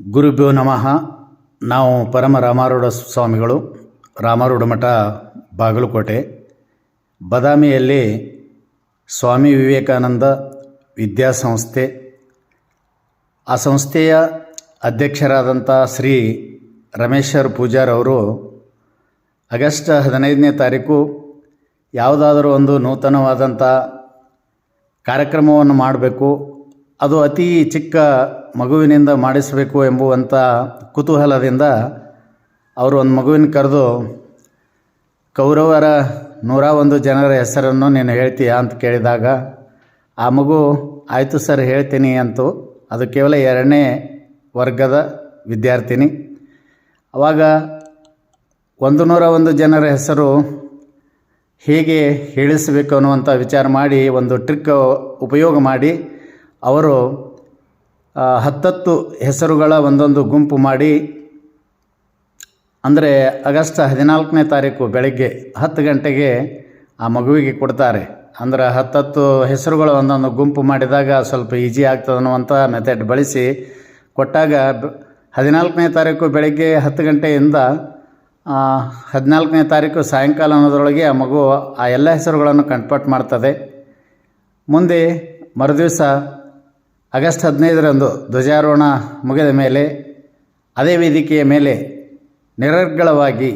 ಗುರುಭ್ಯೋ ನಮಃ. ನಾವು ಪರಮ ರಾಮಾರೂಢ ಸ್ವಾಮಿಗಳು, ರಾಮಾರೂಢ ಮಠ ಬಾಗಲಕೋಟೆ. ಬದಾಮಿಯಲ್ಲಿ ಸ್ವಾಮಿ ವಿವೇಕಾನಂದ ವಿದ್ಯಾಸಂಸ್ಥೆ. ಆ ಸಂಸ್ಥೆಯ ಅಧ್ಯಕ್ಷರಾದಂಥ ಶ್ರೀ ರಮೇಶ್ವರ್ ಪೂಜಾರ್ ಅವರು ಆಗಸ್ಟ್ ಹದಿನೈದನೇ ತಾರೀಕು ಯಾವುದಾದರೂ ಒಂದು ನೂತನವಾದಂಥ ಕಾರ್ಯಕ್ರಮವನ್ನು ಮಾಡಬೇಕು. ಅದು ಅತಿ ಚಿಕ್ಕ ಮಗುವಿನಿಂದ ಮಾಡಿಸಬೇಕು ಎಂಬುವಂಥ ಕುತೂಹಲದಿಂದ ಅವರು ಒಂದು ಮಗುವಿನ ಕರೆದು, ಕೌರವರ ನೂರ ಒಂದು ಜನರ ಹೆಸರನ್ನು ನೀನು ಹೇಳ್ತೀಯಾ? ಅಂತ ಕೇಳಿದಾಗ, ಆ ಮಗು ಆಯಿತು ಸರ್, ಹೇಳ್ತೀನಿ ಅಂತು. ಅದು ಕೇವಲ ಎರಡನೇ ವರ್ಗದ ವಿದ್ಯಾರ್ಥಿನಿ. ಆವಾಗ ಒಂದು ನೂರ ಒಂದು ಜನರ ಹೆಸರು ಹೇಗೆ ಹೇಳಿಸಬೇಕು ಅನ್ನುವಂಥ ವಿಚಾರ ಮಾಡಿ, ಒಂದು ಟ್ರಿಕ್ ಉಪಯೋಗ ಮಾಡಿ ಅವರು ಹತ್ತತ್ತು ಹೆಸರುಗಳ ಒಂದೊಂದು ಗುಂಪು ಮಾಡಿ, ಅಂದರೆ ಆಗಸ್ಟ್ ಹದಿನಾಲ್ಕನೇ ತಾರೀಕು ಬೆಳಗ್ಗೆ ಹತ್ತು ಗಂಟೆಗೆ ಆ ಮಗುವಿಗೆ ಕೊಡ್ತಾರೆ. ಅಂದ್ರೆ ಹತ್ತತ್ತು ಹೆಸರುಗಳ ಒಂದೊಂದು ಗುಂಪು ಮಾಡಿದಾಗ ಸ್ವಲ್ಪ ಈಜಿ ಆಗ್ತದೆ ಅನ್ನುವಂಥ ಮೆಥಡ್ ಬಳಸಿ ಕೊಟ್ಟಾಗ ಹದಿನಾಲ್ಕನೇ ತಾರೀಕು ಬೆಳಗ್ಗೆ ಹತ್ತು ಗಂಟೆಯಿಂದ ಹದಿನಾಲ್ಕನೇ ತಾರೀಕು ಸಾಯಂಕಾಲ ಅನ್ನೋದ್ರೊಳಗೆ ಆ ಮಗು ಆ ಎಲ್ಲ ಹೆಸರುಗಳನ್ನು ಕಂಟ್ಪಟ್ ಮಾಡ್ತದೆ. ಮುಂದೆ ಮರುದಿವಸ ಆಗಸ್ಟ್ ಹದಿನೈದರಂದು ಧ್ವಜಾರೋಹಣ ಮುಗಿದ ಮೇಲೆ ಅದೇ ವೇದಿಕೆಯ ಮೇಲೆ ನಿರರ್ಗಳವಾಗಿ,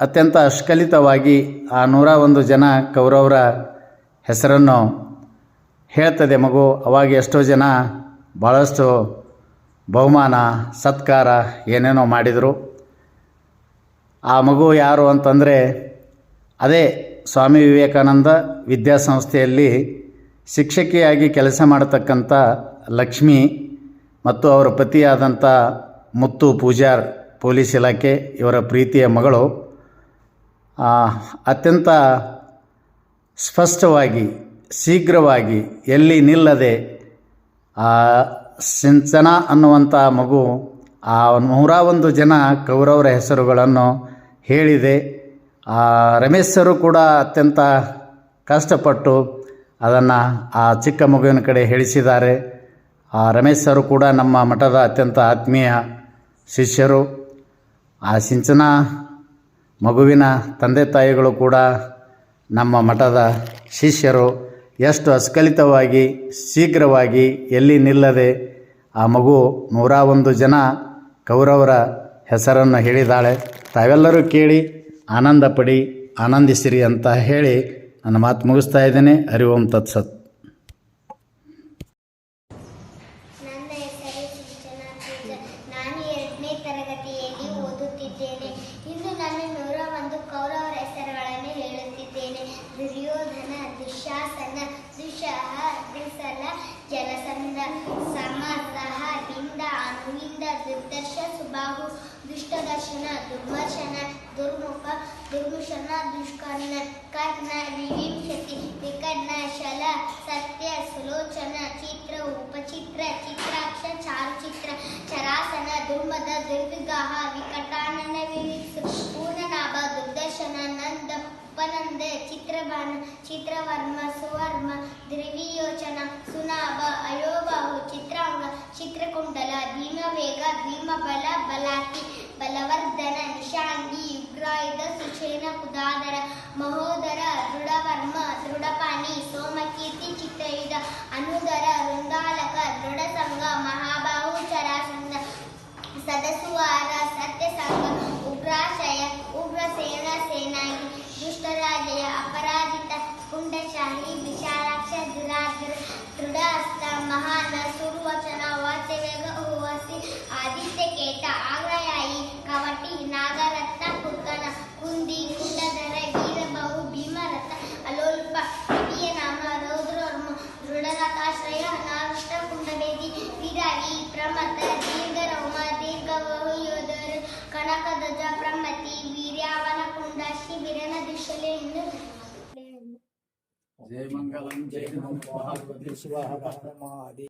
ಅತ್ಯಂತ ಅಷ್ಕಲಿತವಾಗಿ ಆ ನೂರ ಒಂದು ಜನ ಕೌರವರ ಹೆಸರನ್ನು ಹೇಳ್ತದೆ ಮಗು. ಅವಾಗ ಎಷ್ಟೋ ಜನ ಭಾಳಷ್ಟು ಬಹುಮಾನ, ಸತ್ಕಾರ ಏನೇನೋ ಮಾಡಿದರು. ಆ ಮಗು ಯಾರು ಅಂತಂದರೆ ಅದೇ ಸ್ವಾಮಿ ವಿವೇಕಾನಂದ ವಿದ್ಯಾಸಂಸ್ಥೆಯಲ್ಲಿ ಶಿಕ್ಷಕಿಯಾಗಿ ಕೆಲಸ ಮಾಡತಕ್ಕಂಥ ಲಕ್ಷ್ಮಿ ಮತ್ತು ಅವರ ಪತಿಯಾದಂಥ ಮುತ್ತು ಪೂಜಾರ್ ಪೊಲೀಸ್ ಇಲಾಖೆ, ಇವರ ಪ್ರೀತಿಯ ಮಗಳು ಅತ್ಯಂತ ಸ್ಪಷ್ಟವಾಗಿ, ಶೀಘ್ರವಾಗಿ ಎಲ್ಲಿ ನಿಲ್ಲದೆ, ಆ, ಸಿಂಚನ ಅನ್ನುವಂಥ ಮಗು ಆ ನೂರ ಒಂದು ಜನ ಕೌರವರ ಹೆಸರುಗಳನ್ನು ಹೇಳಿದೆ. ಆ ರಮೇಶ್ ಸರು ಕೂಡ ಅತ್ಯಂತ ಕಷ್ಟಪಟ್ಟು ಅದನ್ನು ಆ ಚಿಕ್ಕ ಮಗುವಿನ ಕಡೆ ಹೇಳಿಸಿದ್ದಾರೆ. ಆ ರಮೇಶ್ ಸರು ಕೂಡ ನಮ್ಮ ಮಠದ ಅತ್ಯಂತ ಆತ್ಮೀಯ ಶಿಷ್ಯರು. ಆ ಸಿಂಚನ ಮಗುವಿನ ತಂದೆ ತಾಯಿಗಳು ಕೂಡ ನಮ್ಮ ಮಠದ ಶಿಷ್ಯರು. ಎಷ್ಟು ಅಸ್ಖಲಿತವಾಗಿ ಶೀಘ್ರವಾಗಿ ಎಲ್ಲಿ ನಿಲ್ಲದೆ ಆ ಮಗು ನೂರ ಜನ ಕೌರವರ ಹೆಸರನ್ನು ಹೇಳಿದಾಳೆ. ತಾವೆಲ್ಲರೂ ಕೇಳಿ ಆನಂದ ಪಡಿ ಆನಂದಿಸಿರಿ ಅಂತ ಹೇಳಿ ನನ್ನ ಮಾತು ಮುಗಿಸ್ತಾ ಇದ್ದೇನೆ. ಹರಿ ಓಂ ತತ್ಸತ್ ನನ್ನ ಹೆಸರು ಸಿಂಚನಾ ಪೂಜಾರ್. ನಾನು ಎರಡನೇ ತರಗತಿಯಲ್ಲಿ ಓದುತ್ತಿದ್ದೇನೆ ಇಂದು ನಾನು ನೂರ ಒಂದು ಕೌರವರ ಹೆಸರುಗಳನ್ನು ಹೇಳುತ್ತಿದ್ದೇನೆ. ದುರ್ಯೋಧನ, ದುಶಾಸನ ದುಶಃ ದುಸಲ ಜಲಸಂಧ ಸಮ ಸಹ ಬಿಂದ ಅನುವಿಂದ ದುರ್ದರ್ಶ, ಸುಬಾಹು, ದುಷ್ಟದರ್ಶನ, ದುರ್ಮರ್ಶನ, ದುರ್ಮುಖ, ದುರ್ಮುಷನ, ದುಷ್ಕರ್ಣ ಕರ್ಣ ಸುಲೋಚನ ಚಿತ್ರ ಉಪಚಿತ್ರ ಚಿತ್ರಾಕ್ಷ ಚಾರುಚಿತ್ರ ಚರಾಸನ ದುರ್ಮದ ದುರ್ವಿಗಾಹ ವಿಕಟಾನನ ವಿವಿಕ್ಸು ಪೂರ್ಣನಾಭ ದುರ್ದರ್ಶನ ನಂದ ಉಪನಂದ ಚಿತ್ರಬಾಣ ಚಿತ್ರವರ್ಮ ಸುವರ್ಮ ದ್ರವಿಯೋಚನ ಸುನಾಭ ಅಯೋಬಾಹು ಚಿತ್ರಾಂಗ ಚಿತ್ರಕುಂಡಲ ಭೀಮವೇಗ ಭೀಮಬಲ ಬಲಾತಿ ಬಲವರ್ಧನ ನಿಶಾಂಗಿ ಯುಗ್ರಾಯುಧ ಸುಷೇನ ಕುದಾದರ ಮಹೋದರ ದೃಢವರ್ಮ ದೃಢಪಾಣಿ ಸೋಮಕೀರ್ತಿ ಚಿತ್ರಯುಧ ಅನುದರ ವೃಂದಾಲಕ ದೃಢಸಂಗ ಮಹಾಬಾಹು ಚರಾಸಂಗ ಸದಸುವಾರ ಸತ್ಯಸಂಗ ಉಗ್ರಾಶಯ ಉಗ್ರಸೇನ ಸೇನಾಗಿ ದುಷ್ಟರಾಜಯ ಅಪರಾಜಿತ ಕುಂಡಶಾಹಿ ವಿಶಾಲಾಕ್ಷ ದುರಾಗ್ರ ದೃಢಹಸ್ತ ಮಹಾನ ಸುರ್ವಚನ ವಾಚ್ಯವೇಗ ಉವಸಿ ಆದಿತ್ಯ ಕೇಟ విరణ దిశలే జయమంగళం జయ మహాపతి శివ